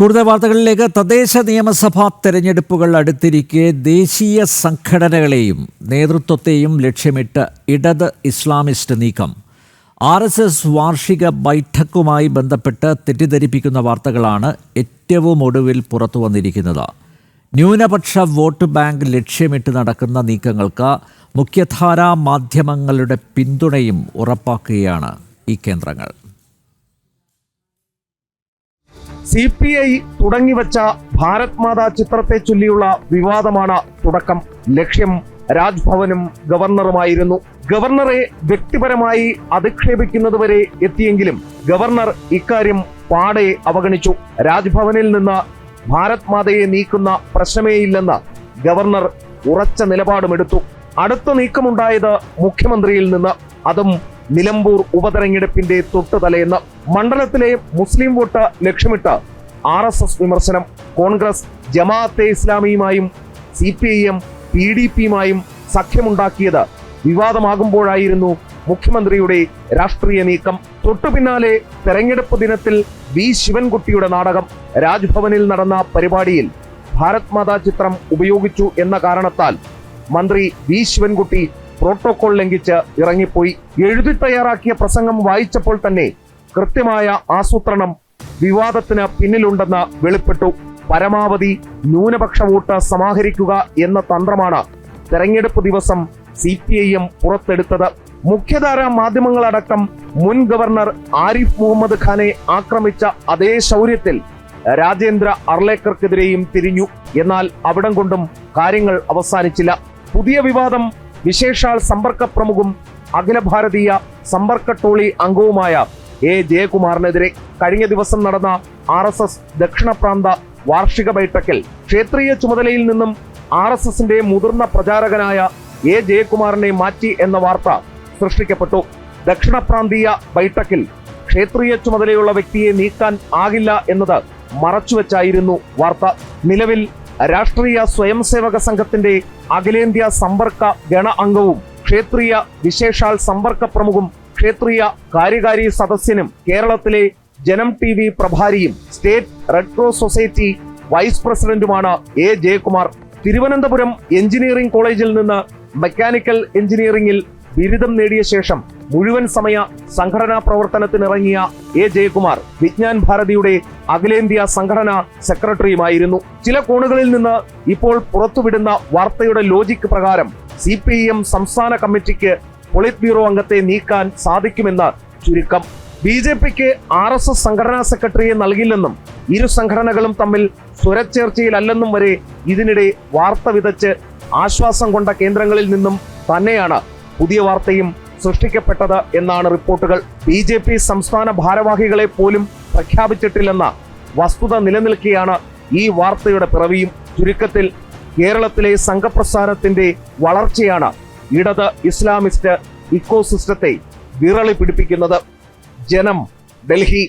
കൂടുതൽ വാർത്തകളിലേക്ക് തദ്ദേശ നിയമസഭാ തെരഞ്ഞെടുപ്പുകൾ അടുത്തിരിക്കെ ദേശീയ സംഘടനകളെയും നേതൃത്വത്തെയും ലക്ഷ്യമിട്ട് ഇടത് ഇസ്ലാമിസ്റ്റ് നീക്കം. ആർ എസ് എസ് വാർഷിക ബൈഠക്കുമായി ബന്ധപ്പെട്ട് തെറ്റിദ്ധരിപ്പിക്കുന്ന വാർത്തകളാണ് ഏറ്റവും ഒടുവിൽ പുറത്തു വന്നിരിക്കുന്നത്. ന്യൂനപക്ഷ വോട്ട് ബാങ്ക് ലക്ഷ്യമിട്ട് നടക്കുന്ന നീക്കങ്ങൾക്ക് മുഖ്യധാരാ മാധ്യമങ്ങളുടെ പിന്തുണയും ഉറപ്പാക്കുകയാണ് ഈ കേന്ദ്രങ്ങൾ. സി പി ഐ തുടങ്ങിവച്ച ഭാരത് മാതാ ചിത്രത്തെ ചൊല്ലിയുള്ള വിവാദമാണ് തുടക്കം. ലക്ഷ്യം രാജ്ഭവനും ഗവർണറുമായിരുന്നു. ഗവർണറെ വ്യക്തിപരമായി അധിക്ഷേപിക്കുന്നതുവരെ എത്തിയെങ്കിലും ഗവർണർ ഇക്കാര്യം പാടെ അവഗണിച്ചു. രാജ്ഭവനിൽ നിന്ന് ഭാരത് മാതയെ നീക്കുന്ന പ്രശ്നമേയില്ലെന്ന് ഗവർണർ ഉറച്ച നിലപാടുമെടുത്തു. അടുത്ത നീക്കമുണ്ടായത് മുഖ്യമന്ത്രിയിൽ നിന്ന്. അതും നിലമ്പൂർ ഉപതെരഞ്ഞെടുപ്പിന്റെ തൊട്ട് തലയെന്ന് മണ്ഡലത്തിലെ മുസ്ലിം വോട്ട് ലക്ഷ്യമിട്ട് ആർ എസ് എസ് വിമർശനം. Congress Jamaat-e ഇസ്ലാമിയുമായും C P I M P D പിയുമായും സഖ്യമുണ്ടാക്കിയത് വിവാദമാകുമ്പോഴായിരുന്നു മുഖ്യമന്ത്രിയുടെ രാഷ്ട്രീയ നീക്കം. തൊട്ടു പിന്നാലെ തെരഞ്ഞെടുപ്പ് ദിനത്തിൽ വി ശിവൻകുട്ടിയുടെ നാടകം രാജ്ഭവനിൽ നടന്ന പരിപാടിയിൽ ഭാരത് മാതാ ചിത്രം ഉപയോഗിച്ചു എന്ന കാരണത്താൽ മന്ത്രി വി ശിവൻകുട്ടി പ്രോട്ടോകോൾ ലംഘിച്ച് ഇറങ്ങിപ്പോയി. എഴുതി തയ്യാറാക്കിയ പ്രസംഗം വായിച്ചപ്പോൾ തന്നെ കൃത്യമായ ആസൂത്രണം വിവാദത്തിന് പിന്നിലുണ്ടെന്ന് വെളിപ്പെട്ടു. പരമാവധി ന്യൂനപക്ഷ വോട്ട് സമാഹരിക്കുക എന്ന തന്ത്രമാണ് തെരഞ്ഞെടുപ്പ് ദിവസം സി പി ഐ പുറത്തെടുത്തത്. മുഖ്യധാര മാധ്യമങ്ങളടക്കം മുൻ ഗവർണർ ആരിഫ് മുഹമ്മദ് ഖാനെ ആക്രമിച്ച അതേ ശൗര്യത്തിൽ രാജേന്ദ്ര അർലേക്കർക്കെതിരെയും തിരിഞ്ഞു. എന്നാൽ അവിടം കൊണ്ടും കാര്യങ്ങൾ അവസാനിച്ചില്ല. പുതിയ വിവാദം വിശേഷാൽ സമ്പർക്ക പ്രമുഖും അഖില ഭാരതീയ സമ്പർക്ക ടോളി അംഗവുമായ എ ജയകുമാറിനെതിരെ കഴിഞ്ഞ ദിവസം നടന്ന ആർ എസ് എസ് ദക്ഷിണ പ്രാന്ത വാർഷിക ബൈഠക്കിൽ ക്ഷേത്രീയ ചുമതലയിൽ നിന്നും ആർ എസ് എസിന്റെ മുതിർന്ന പ്രചാരകനായ എ ജയകുമാറിനെ മാറ്റി എന്ന വാർത്ത സൃഷ്ടിക്കപ്പെട്ടു. ദക്ഷിണ പ്രാന്തീയ ബൈഠക്കിൽ ക്ഷേത്രീയ ചുമതലയുള്ള വ്യക്തിയെ നീക്കാൻ ആകില്ല എന്നത് മറച്ചുവെച്ചായിരുന്നു വാർത്ത. നിലവിൽ രാഷ്ട്രീയ സ്വയം സേവക സംഘത്തിന്റെ അഖിലേന്ത്യാ സമ്പർക്ക ഗണ അംഗവും ക്ഷേത്രീയ വിശേഷാൽ സമ്പർക്ക പ്രമുഖും ക്ഷേത്രീയ കാര്യകാരി സദസ്യനും കേരളത്തിലെ Janam T V പ്രഭാരിയും state Red Cross society vice പ്രസിഡന്റുമാണ് A Jayakumar. Thiruvananthapuram engineering കോളേജിൽ നിന്ന് മെക്കാനിക്കൽ എഞ്ചിനീയറിംഗിൽ ബിരുദം നേടിയ ശേഷം മുഴുവൻ സമയ സംഘടനാ പ്രവർത്തനത്തിനിറങ്ങിയ എ ജയകുമാർ വിജ്ഞാൻ ഭാരതിയുടെ അഖിലേന്ത്യാ സംഘടനാ സെക്രട്ടറിയുമായിരുന്നു. ചില കോണുകളിൽ നിന്ന് ഇപ്പോൾ പുറത്തുവിടുന്ന വാർത്തയുടെ ലോജിക് പ്രകാരം സി പി എം സംസ്ഥാന കമ്മിറ്റിക്ക് പൊളിറ്റ് ബ്യൂറോ അംഗത്തെ നീക്കാൻ സാധിക്കുമെന്ന് ചുരുക്കം. ബി ജെ പിക്ക് ആർ എസ് എസ് സംഘടനാ സെക്രട്ടറിയെ നൽകില്ലെന്നും ഇരു സംഘടനകളും തമ്മിൽ സ്വരച്ചേർച്ചയിലല്ലെന്നും വരെ ഇതിനിടെ വാർത്ത വിതച്ച് ആശ്വാസം കൊണ്ട കേന്ദ്രങ്ങളിൽ നിന്നും തന്നെയാണ് പുതിയ വാർത്തയും സൃഷ്ടിക്കപ്പെട്ടത് എന്നാണ് റിപ്പോർട്ടുകൾ. ബി ജെ പി സംസ്ഥാന ഭാരവാഹികളെ പോലും പ്രഖ്യാപിച്ചിട്ടില്ലെന്ന വസ്തുത നിലനിൽക്കെയാണ് ഈ വാർത്തയുടെ പിറവിയും. ചുരുക്കത്തിൽ കേരളത്തിലെ സംഘപ്രസ്ഥാനത്തിന്റെ വളർച്ചയാണ് ഇടത് ഇസ്ലാമിസ്റ്റ് ഇക്കോസിസ്റ്റത്തെ വിറളി പിടിപ്പിക്കുന്നത്. ജനം ഡൽഹി